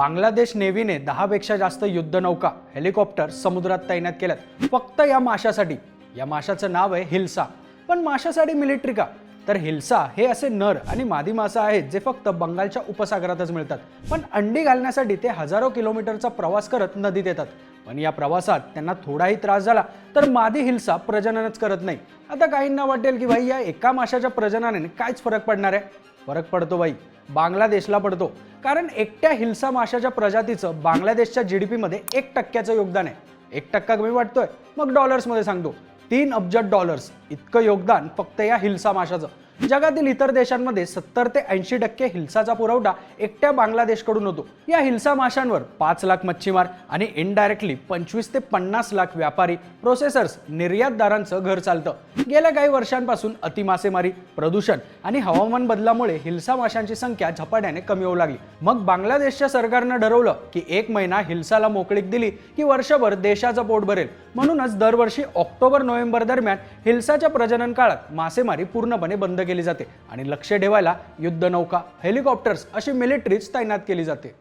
बांगलादेश नेव्हीने दहापेक्षा जास्त युद्धनौका हेलिकॉप्टर समुद्रात तैनात केल्यात. फक्त या माशासाठी. या माशाचं नाव आहे हिल्सा. पण माशासाठी मिलिटरी का? तर हिल्सा हे असे नर आणि मादी मासा आहेत जे फक्त बंगालच्या उपसागरातच मिळतात. पण अंडी घालण्यासाठी ते हजारो किलोमीटरचा प्रवास करत नदीत येतात. पण या प्रवासात त्यांना थोडाही त्रास झाला तर मादी हिल्सा प्रजननच करत नाही. आता काहींना वाटेल की भाई या एका माशाच्या प्रजननाने काहीच फरक पडणार आहे? फरक पडतो बाई बांगलादेशला पडतो. कारण एकट्या हिल्सा माशाच्या प्रजातीचं बांगलादेशच्या जी डी पीमध्ये एक टक्क्याचं योगदान आहे. एक टक्का कमी वाटतोय. मग डॉलर्समध्ये सांगतो. तीन अब्ज डॉलर्स. इतकं योगदान फक्त या हिल्सा माशाचं. जगातील इतर देशांमध्ये सत्तर ते ऐंशी टक्के हिल्साचा पुरवठा एकट्या बांगलादेशकडून होतो. या हिल्सा माशांवर पाच लाख मच्छीमार आणि इनडायरेक्टली पंचवीस ते पन्नास लाख व्यापारी प्रोसेसर्स निर्यातदारांचं घर चालतं. गेल्या काही वर्षांपासून अतिमासेमारी प्रदूषण आणि हवामान बदलामुळे हिल्सा माशांची संख्या झपाट्याने कमी होऊ लागली. मग बांगलादेशच्या सरकारनं ठरवलं की एक महिना हिल्साला मोकळीक दिली की वर्षभर देशाचं पोट भरेल. म्हणूनच दरवर्षी ऑक्टोबर नोव्हेंबर दरम्यान हिल्साच्या प्रजनन काळात मासेमारी पूर्णपणे बंद केली. केली जाते. आणि लक्ष ठेवायला युद्धनौका हेलिकॉप्टर्स अशी मिलिटरीज तैनात केली जाते.